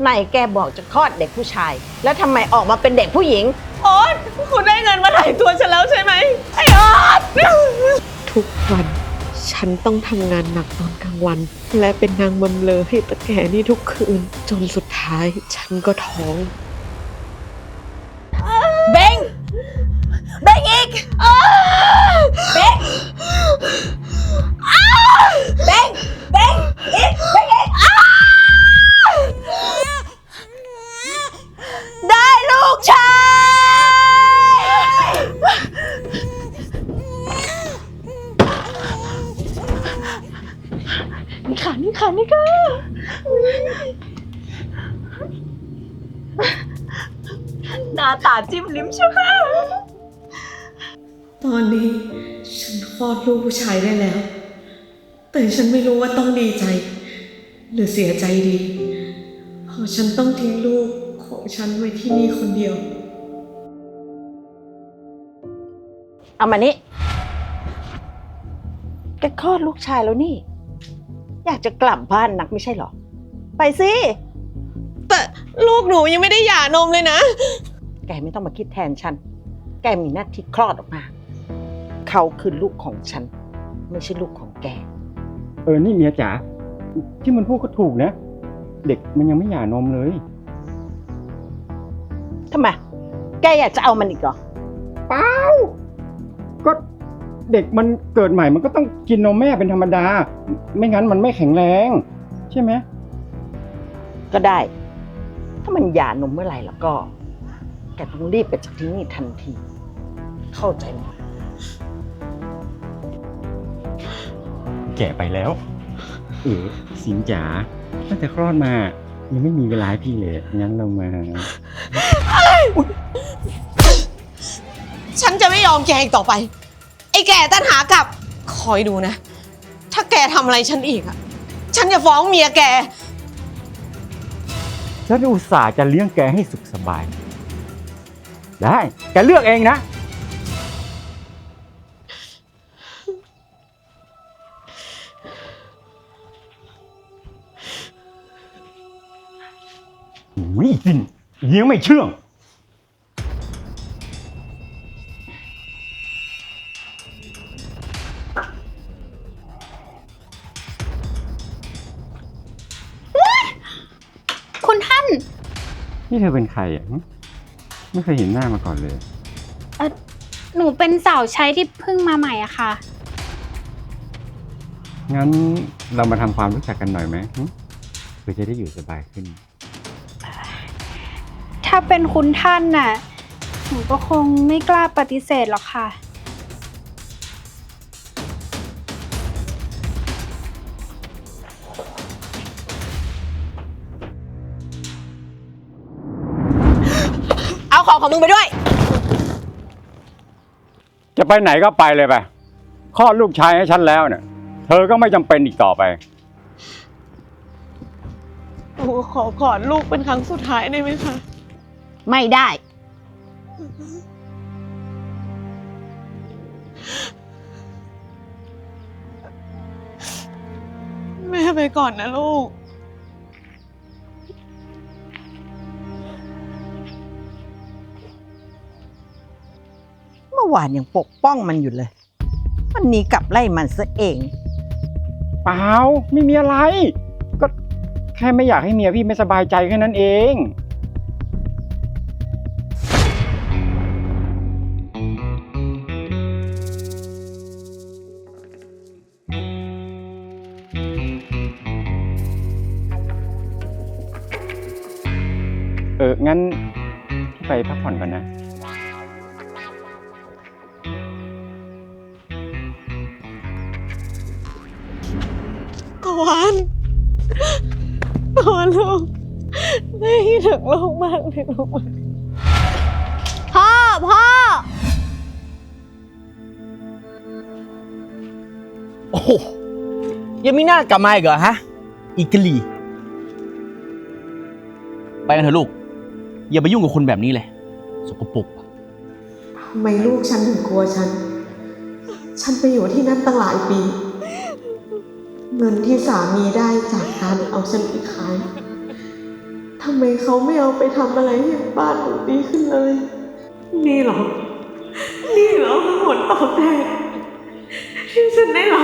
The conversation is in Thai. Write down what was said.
ไหนแกบอกจะคลอดเด็กผู้ชาย แล้วทำไมออกมาเป็นเด็กผู้หญิง โอ๊ตคุณได้เงินมาถ่ายตัวฉันแล้วใช่ไหมไอ้โอ๊ตทุกวัน ฉันต้องทำงานหนักตอนกลางวัน และเป็นนางบำเลอให้ตะแก่นี่ทุกคืน จนสุดท้าย ฉันก็ท้อง นี่ค่ะนี่ค่ะนี่ค่ะหน้าตาจิ้มลิ้มใช่ไหมตอนนี้ฉันคลอดลูกผู้ชายได้แล้ว แต่ฉันไม่รู้ว่าต้องดีใจ หรือเสียใจดี เพราะฉันต้องทิ้งลูกของฉันไว้ที่นี่คนเดียว เอามานี่แกคลอดลูกชายแล้วนี่ อยากจะกลับบ้านนักไม่ใช่เหรอ ไปสิ แต่ลูกหนูยังไม่ได้หย่านมเลยนะ แกไม่ต้องมาคิดแทนฉัน แกมีหน้าที่คลอดออกมา เขาคือลูกของฉัน ไม่ใช่ลูกของแก เออ นี่เมียจ๋าที่มันพูดก็ถูกนะ เด็กมันยังไม่หย่านมเลย ทำไม แกอยากจะเอามันอีกเหรอ เปล่าก็ เด็กมันเกิดใหม่มันก็ต้องกินนมแม่เป็นธรรมดา ไม่งั้นมันไม่แข็งแรง ใช่ไหมก็ได้ ถ้ามันหย่านมเมื่อไหร่แล้วก็ แกต้องรีบไปจากที่นี่ทันที เข้าใจไหมแก่ไปแล้ว เออสิงจ๋าตั้งแต่คลอดมา ยังไม่มีเวลาให้พี่เลย งั้นเรามา ฉันจะไม่ยอมแกอีกต่อไป ไอ้แกตันหากลับ คอยดูนะ ถ้าแกทำอะไรฉันอีกอะฉันจะฟ้องเมียแก ฉันอุตส่าห์จะเลี้ยงแกให้สุขสบาย ได้ แกเลือกเองนะวิ่งเลี้ยงไม่เชื่อง นี่เธอเป็นใครอะหึไม่เคยเห็นหน้ามาก่อนเลยหนูเป็นสาวใช้ที่เพิ่งมาใหม่อะค่ะ งั้นเรามาทำความรู้จักกันหน่อยไหมหึเพื่อจะได้อยู่สบายขึ้น ถ้าเป็นคุณท่านน่ะ หนูก็คงไม่กล้าปฏิเสธหรอกค่ะ ของของมึงไปด้วย จะไปไหนก็ไปเลยไปคลอดลูกชายให้ฉันแล้วเนี่ย เธอก็ไม่จำเป็นอีกต่อไป หนูขอกอดลูกเป็นครั้งสุดท้ายได้ไหมคะ ไม่ได้ แม่ไปก่อนนะลูก วานยังปกป้องมันอยู่เลย วันนี้กลับไล่มันซะเอง เปล่าไม่มีอะไร ก็แค่ไม่อยากให้เมียพี่ไม่สบายใจแค่นั้นเอง เอองั้นพี่ไปพักผ่อนก่อนนะตะ ลูกแม่คิดถึงลูกมากเลยลูกพ่อ พ่อ โอ้โหยังไม่น่ากลับมาอีกเหรอฮะ อีกลี ไปกันเถอะลูก อย่าไปยุ่งกับคนแบบนี้เลย สกปรกทำไมลูกฉันถึงกลัวฉัน ฉันไปอยู่ที่นั่นตั้งหลายปี เงินที่สามีได้จากการเอาฉันไปขายทำไมเขาไม่เอาไปทำอะไรให้บ้านหนูดีขึ้นเลย นี่เหรอ นี่หรอคือผลตอบแทนที่ฉันได้รับ